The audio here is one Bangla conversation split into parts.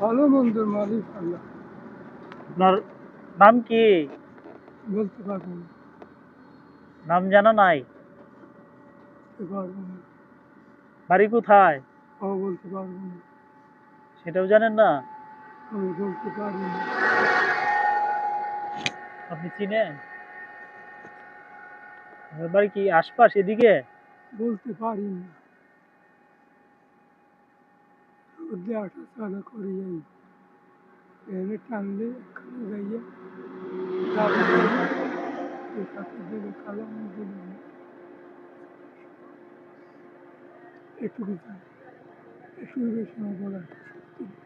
ভালো মন্দের মালিক আল্লাহ। আপনার নাম কি? বলতে পারব নাম জানা নাই? বাড়ি কোথায়? বলতে পারব সেটাও জানেন না? আমি বলতে পারি আপনি চিনেন? বাড়ি কি আশপাশ এদিকে? বলতে পারি না রোদে আটা চালা করে যাই এনে টানলে এখানে যাইয়া দাবি করে এটাকে দেবে কালাম দিলে এটুকু জানি একটু বেশি আমার বলার সত্যি নেই।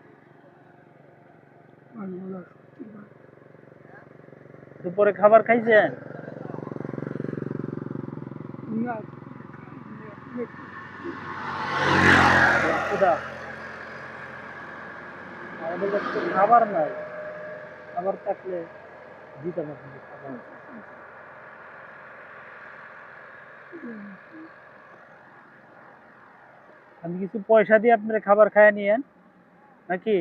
আমার বলার সত্যি নয়। দুপুরে খাবার খাইছেন না খাইনি, এখন একটু ক্ষুধা আমাদের কাছে খাবার নাই খাবার থাকলে দিতাম আপনাকে খাবার আমি কিছু পয়সা দিয়ে আপনার খাবার খাইয়ে নিয়েন নাকি।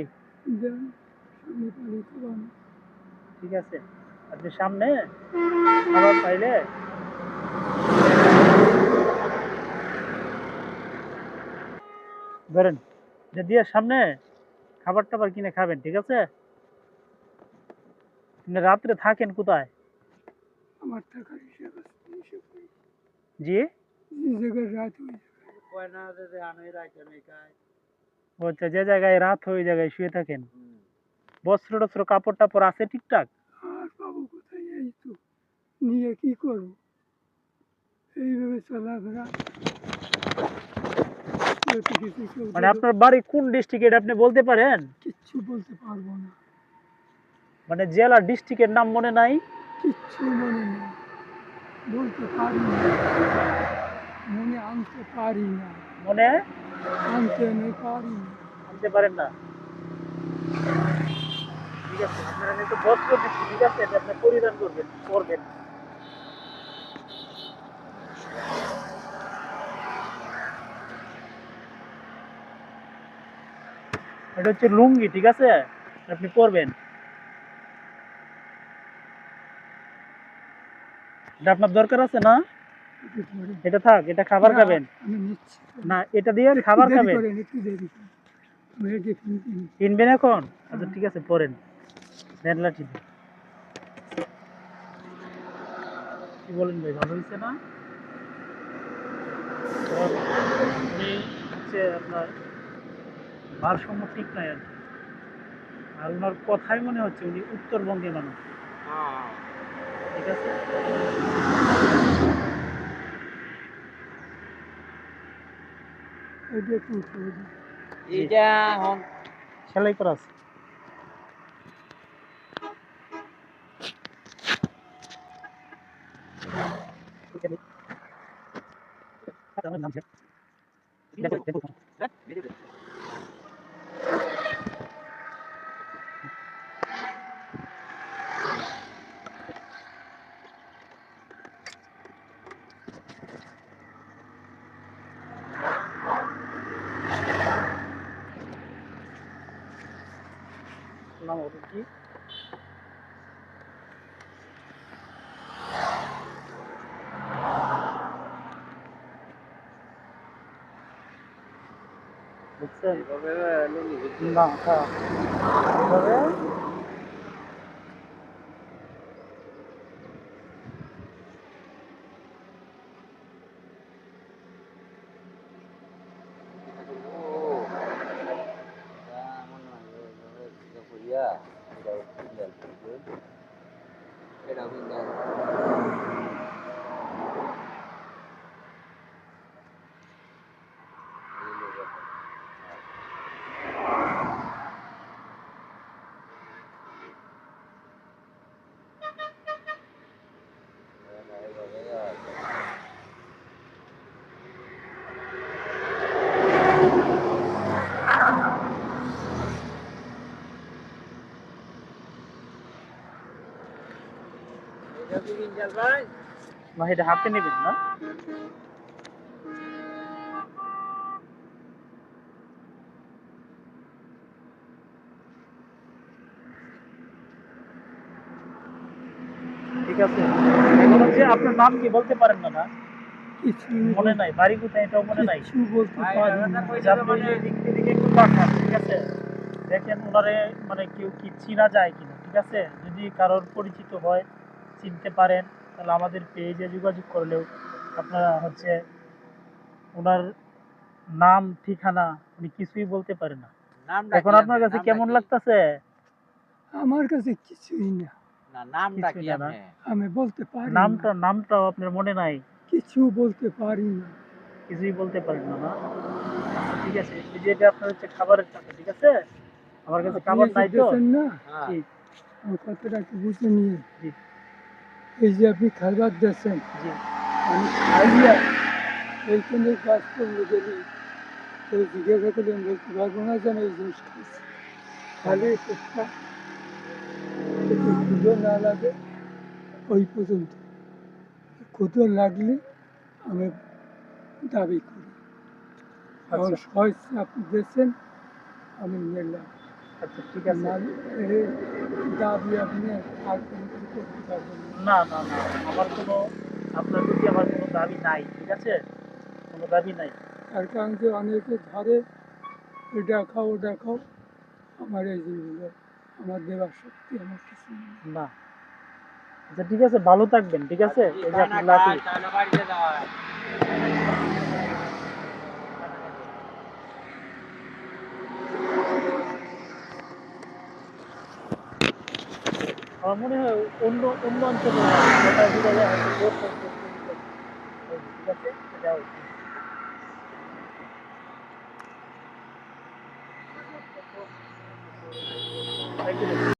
ঠিক আছে আপনি সামনে খাবার পাইলে ধরেন দিয়ে সামনে খাবার টাবার কিনে খাবেন ঠিক আছে? আপনি রাত্রে থাকেন কোথায়? আমার টাকার হিসেব জি? যে জায়গায় রাত হয়ে যায় আচ্ছা যে জায়গায় রাত হয় ওই জায়গায় শুয়ে থাকেন? বস্ত্র টস্ত্র কাপড় টাপড় আছে ঠিকঠাক? আর বাবু কোথায়? এই তো নিয়ে কি করব? এইভাবে চলাফেরা। মানে আপনার বাড়ি কোন ডিস্ট্রিক্ট এটা আপনি বলতে পারেন? কিচ্ছু বলতে পারব না। মানে জেলা ডিস্ট্রিক্টের নাম মনে নাই? কিচ্ছু মনে নেই। বলতে পারি না। মনে আনতে পারি না। মনে? আনতে নেই পারি না। আনতে পারেন না। ঠিক আছে আপনার একটু বস্ত্র দিচ্ছি ঠিক আছে? আপনি পরিধান করবেন করবেন। এটা হচ্ছে লুঙ্গি ঠিক আছে? আপনি পরবেন। এটা আপনার দরকার আছে না? এটা থাক এটা খাবার খাবেন। না এটা দিয়ে খাবার খাবেন। কিনবেন এখন? আচ্ছা ঠিক আছে পরেন। দেন লাঠি কি বলেন ভাই ভালো হয়েছে না? হচ্ছে আপনার ভারসাম্য ঠিক নাই আর কি। আর ওনার কথাই মনে হচ্ছে উনি উত্তরবঙ্গের মানুষ। ঠিক আছে? এটা এটা সেলাই করা আছে। নাম হলো কি বুঝছেন না হ্যাঁ এভাবে হাতে না? আপনার নাম কি বলতে পারেন না মনে নাই বাড়ি কোথায় এটাও মনে নাই? মানে? ঠিক আছে? দেখেন ওনারে মানে কেউ কি চিনা যায় কিনা ঠিক আছে? যদি কারোর পরিচিত হয় চিনতে পারেন তাহলে আমাদের পেজে যোগাযোগ করলেও আপনারা হচ্ছে ওনার নাম ঠিকানা উনি কিছুই বলতে পারে না। এখন আপনার কাছে কেমন লাগতেছে? আমার কাছে কিছুই না। না নামটা কিছুই কি না, না? আপনি? আমি বলতে পারি নামটা নামটাও আপনার মনে নাই? কিছু বলতে পারি না। কিছুই বলতে পারেন না না? আচ্ছা, ঠিক আছে। এই যে এটা আপনার হচ্ছে খাবারের টাকা ঠিক আছে? আমার কাছে খাবার নাই তো? না? হ্যাঁ। জি। আমার কথাটা একটু বুঝে নিয়ে। জি। এই যে আপনি খাবার দিয়েছেন। আমি খাইয়া এইখানে কাজ করলে গেলি তো জিজ্ঞাসা করলেন বলতে পারব না যেন এই জিনিস খাইছি। খালি পেটটা একটু না লাগে ওই পর্যন্ত। ক্ষুদো লাগলে আমি দাবি করি। আমার আচ্ছা সহজে আপনি দিয়েছেন আমি নিলাম। আচ্ছা ঠিক আছে। দাবি আপনি আর না না না আমার কোনো আপনার প্রতি আমার কোনো দাবি নাই ঠিক আছে? কোনো দাবি নাই। তার কারণ যে অনেকে ধরে এটা খাও ওটা খাও আমার এই জিনিসগুলো আমার দেওয়ার শক্তি আমার কিছু না। আচ্ছা ঠিক আছে ভালো থাকবেন ঠিক আছে? এই যে আপনার লাঠি খায়, তাহলে বাড়িতে যাওয়া হয়। আমার মনে হয় অন্য অন্য অঞ্চলে.